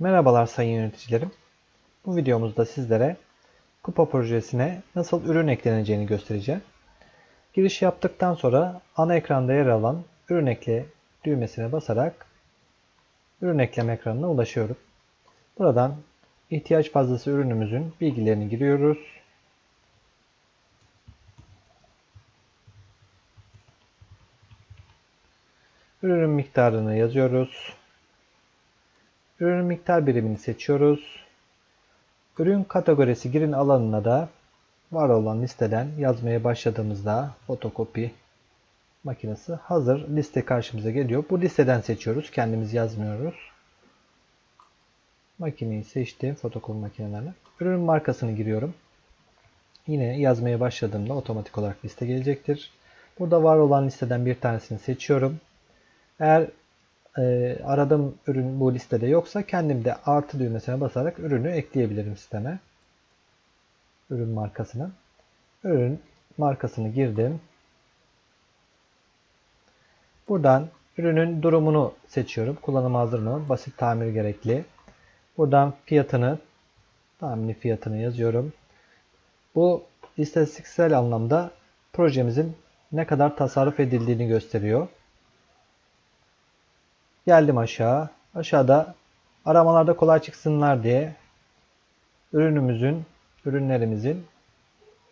Merhabalar sayın yöneticilerim. Bu videomuzda sizlere Kupa projesine nasıl ürün ekleneceğini göstereceğim. Giriş yaptıktan sonra ana ekranda yer alan ürün ekle düğmesine basarak ürün ekleme ekranına ulaşıyorum. Buradan ihtiyaç fazlası ürünümüzün bilgilerini giriyoruz. Ürünün miktarını yazıyoruz. Ürünün miktar birimini seçiyoruz. Ürün kategorisi girin alanına da var olan listeden yazmaya başladığımızda fotokopi makinesi hazır liste karşımıza geliyor. Bu listeden seçiyoruz. Kendimiz yazmıyoruz. Makineyi seçtim. Fotokopi makinelerini. Ürünün markasını giriyorum. Yine yazmaya başladığımda otomatik olarak liste gelecektir. Burada var olan listeden bir tanesini seçiyorum. Eğer e, aradığım ürün bu listede yoksa kendim de artı düğmesine basarak ürünü ekleyebilirim sisteme. Ürün markasını. Ürün markasını girdim. Buradan ürünün durumunu seçiyorum. Kullanım hazır? Basit tamir gerekli. Buradan fiyatını, tahmini fiyatını yazıyorum. Bu istatistiksel anlamda projemizin ne kadar tasarruf edildiğini gösteriyor. Geldim aşağı. Aşağıda aramalarda kolay çıksınlar diye ürünümüzün, ürünlerimizin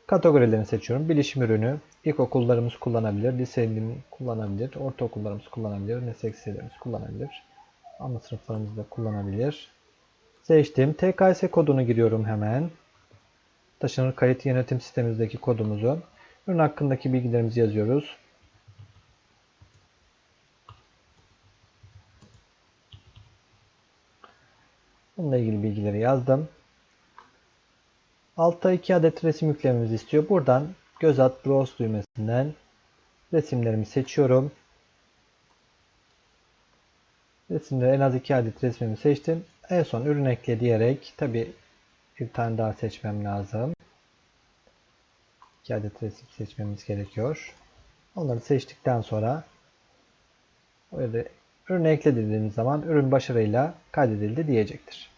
kategorilerini seçiyorum. Bilişim ürünü, ilkokullarımız kullanabilir, liselim kullanabilir, ortaokullarımız kullanabilir, meslek liselerimiz kullanabilir. Ana sınıflarımız da kullanabilir. Seçtim. TKS kodunu giriyorum hemen. Taşınır kayıt yönetim sistemimizdeki kodumuzu. Ürün hakkındaki bilgilerimizi yazıyoruz. Bununla ilgili bilgileri yazdım. Altta 2 adet resim yüklememizi istiyor. Buradan göz at browse düğmesinden resimlerimi seçiyorum. Resimde en az 2 adet resmimi seçtim. En son ürün ekle diyerek tabi bir tane daha seçmem lazım. 2 adet resim seçmemiz gerekiyor. Onları seçtikten sonra öyle ürünü ekle dediğimiz zaman ürün başarıyla kaydedildi diyecektir.